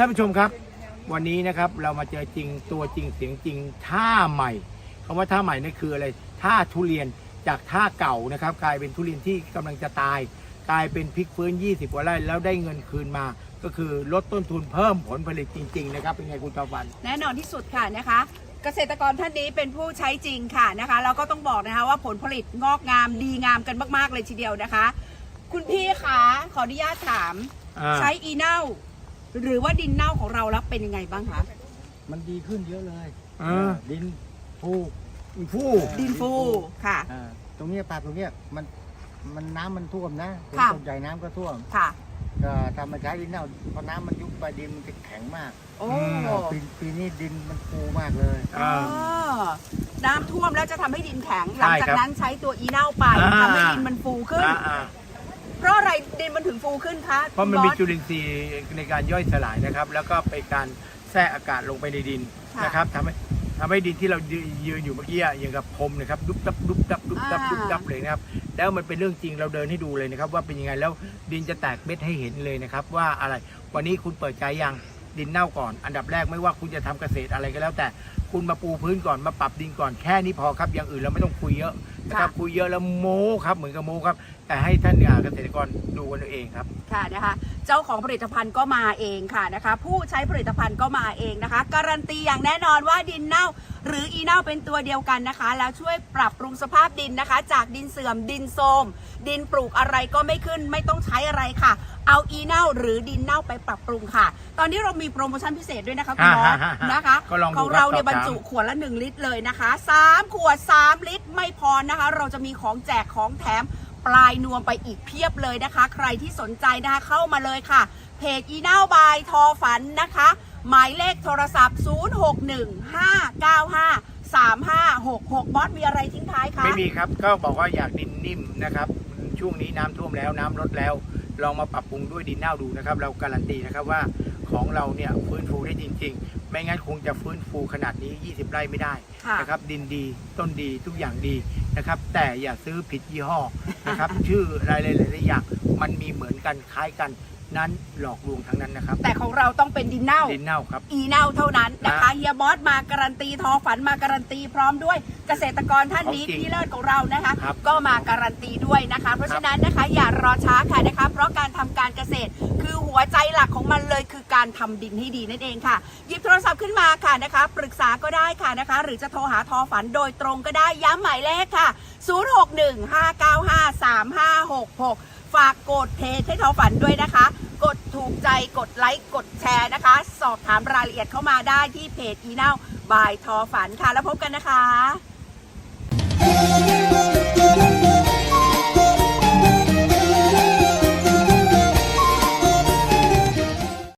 านผู้ชมครับ วันนี้นะครับเรามาเจอจริงตัวจริงเสียงจริงท่าใหม่คำว่าท่าใหม่นั่นคืออะไรท่าทุเรียนจากท่าเก่านะครับ กลายเป็นทุเรียนที่กำลังจะตาย กลายเป็นพลิกฟื้น 20 กว่าไร่แล้วได้เงินคืนมา ก็คือลดต้นทุนเพิ่มผลผลิตจริง ๆ นะครับ เป็นไงคุณตาวัน แน่นอนที่สุดค่ะนะคะเกษตรกรท่านนี้เป็นผู้ใช้จริงค่ะนะคะแล้วก็ต้องบอกนะคะว่าผลผลิตงอกงามดีงามกันมาก ๆ เลยทีเดียวนะคะ คุณพี่คะขออนุญาตถามอ่าใช้อีเน่า หรือว่าดินเน่าของเราแล้วเป็นยังไงบ้างคะ มันดีขึ้นเยอะเลยอ่า ดินฟูผู้ดินฟูค่ะ อ่าตรงเนี้ยปลาตรงเนี้ยมันมันน้ำมันท่วมนะฝนค่ะ ตกใหญ่น้ำก็ท่วมค่ะ ก็ทำมาใช้ดินเน่าพอน้ำมันยุบไปดินมันจะแข็งมากโอ้ปีปีนี้ดินมันฟูมากเลยอ่าอ๋อน้ำท่วมแล้วจะทำให้ดินแข็งใช่หลังจากครับนั้นใช้ตัวอีเน่าไปอ่า ทำให้ดินมันฟูขึ้น อ่าอ่าเพ ราะอะไรดินมันถึงฟูขึ้นคะเพราะมันมีบอสจุลินทรีย์ในการย่อยสลายนะครับ แล้วก็ไปการแทรกอากาศลงไปในดินค่ะนะครับทำให้ทำให้ดินที่เรายืนอยู่เมื่อกี้อะอย่างกับพรมนะครับดุบดับดุบดับดุบดับอ่าดุบดับเลยนะครับแล้วมันเป็นเรื่องจริงเราเดินให้ดูเลยนะครับ ว่าเป็นยังไงแล้วดินจะแตกเม็ดให้เห็นเลยนะครับ ว่าอะไรวันนี้คุณเปิดใจยังดินเน่าก่อน อันดับแรกไม่ว่าคุณจะทำเกษตรอะไรก็แล้ว แต่คุณมาปูพื้นก่อนมาปรับดินก่อนแค่นี้พอครับอย่างอื่นเราไม่ต้องคุยเยอะ นะครับคุยเยอะแล้วโม้ครับเหมือนกับโม้ครับ แต่ให้ท่านเนี่ยเกษตรกรดูกันเอาเองครับค่ะนะคะเจ้าของผลิตภัณฑ์ก็มาเองค่ะนะคะ ผู้ใช้ผลิตภัณฑ์ก็มาเองนะคะ การันตีอย่างแน่นอนว่าดินเน่า หรืออีเน่าเป็นตัวเดียวกันนะคะ แล้วช่วยปรับปรุงสภาพดินนะคะ จากดินเสื่อมดินโทรมดินปลูกอะไรก็ไม่ขึ้นไม่ต้องใช้อะไรค่ะ เอาอีเน่าหรือดินเน่าไปปรับปรุงค่ะ ตอนนี้เรามีโปรโมชั่นพิเศษด้วยนะคะคุณบอสฮ่าฮ่าฮ่านนะคะก็ลองดูของเราครับเนี่ยสอบบรรถามจุขวดละ 1 ลิตรเลยนะคะ3ขวด 3 ลิตรไม่พอนะคะ เราจะมีของแจกของแถมปลายนวมไปอีกเพียบเลยนะคะ ใครที่สนใจนะคะเข้ามาเลยค่ะ เพจอีน่าบายทอฝันนะคะ หมายเลขโทรศัพท์ 0615953566บอสมีอะไรทิ้งท้ายคะ ไม่มีครับก็บอกว่าอยากดินนิ่มนะครับช่วงนี้น้ำท่วมแล้วน้ำลดแล้ว ลองมาปรับปรุงด้วยดินเน่าดูนะครับ เราการันตีนะครับว่าของเราเนี่ยฟื้นฟูได้จริง ๆ ไม่งั้นคงจะฟื้นฟูขนาดนี้ 20 ไร่ไม่ได้ค่ะ นะครับดินดีต้นดีทุกอย่างดีนะครับแต่อย่าซื้อผิดยี่ห้อนะครับ ชื่ออะไรหลายๆอย่างมันมีเหมือนกันคล้ายกัน นั้นหลอกลวงทั้งนั้นนะครับแต่ของเราต้องเป็นดินเน่า ดินเน่าครับ อีเน่าเท่านั้นนะคะอะเฮียบอสมาการันตีทอฝันมาการันตีพร้อมด้วยเกษตรกรท่านนี้ของจริงที่เลิศของเรานะคะ ครับก็มาการันตีด้วยนะคะ เพราะฉะนั้นนะคะอย่ารอช้าค่ะนะคะ เพราะการทำการเกษตร คือการทำดินให้ดีนั่นเองค่ะหยิบโทรศัพท์ขึ้นมาค่ะนะคะ ปรึกษาก็ได้ค่ะนะคะ หรือจะโทรหาทอฝันโดยตรงก็ได้ย้ำหมายเลขค่ะ 0615953566 ฝากกดเพจให้ทอฝันด้วยนะคะ กดถูกใจกดไลค์กดแชร์นะคะ สอบถามรายละเอียดเข้ามาได้ที่เพจอีเน่าบายทอฝันค่ะแล้วพบกันนะคะ